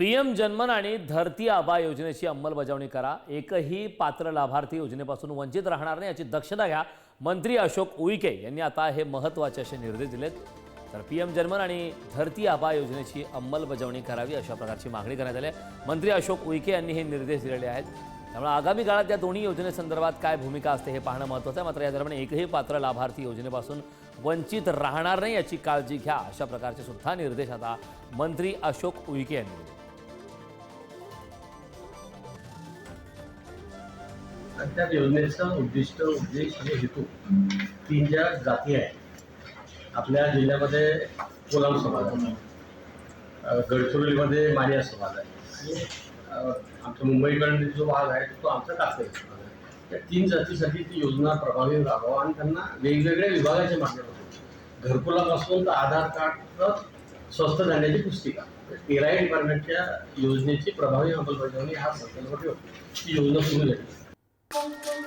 P M जनमन आणि धरती आबा योजनेची अंमलबजावणी करा. एकही पात्र लाभार्थी योजनेपासून वंचित राहणार नाही याची दक्षता घ्या. मंत्री अशोक उईके यांनी आता हे महत्त्वाचे असे निर्देश दिलेत. तर पी एम जनमन आणि धरती आबा योजनेची अंमलबजावणी करावी अशा प्रकारची मागणी करण्यात आली आहे. मंत्री अशोक उईके यांनी हे निर्देश दिलेले आहेत. त्यामुळे आगामी काळात या दोन्ही योजनेसंदर्भात काय भूमिका असते हे पाहणं महत्त्वाचं आहे. मात्र या दरम्यान एकही पात्र लाभार्थी योजनेपासून वंचित राहणार नाही याची काळजी घ्या अशा प्रकारचे सुद्धा निर्देश आता मंत्री अशोक उईके यांनी दिले आणि त्या योजनेचं उद्दिष्ट उद्देश आणि हेतू तीन ज्या जाती आहेत. आपल्या जिल्ह्यामध्ये कोलाम समाज आहे. गडचिरोलीमध्ये मारिया समाज आहे. आमचं मुंबईकडून आमच्या मुंबईकडे जो भाग आहे तो आमचा कातकरी समाज आहे. या तीन जातीसाठी ती योजना प्रभावी राबवा आणि त्यांना वेगवेगळ्या विभागाचे मागण्या होते घरकुलापासून तर आधार कार्ड स्वस्त धान्याची पुस्तिका. म्हणजे तेरा डिपार्टमेंटच्या योजनेची प्रभावी अंमलबजावणी हा संकल्प ठेवतो. ती योजना सुरू झाली. Thank you.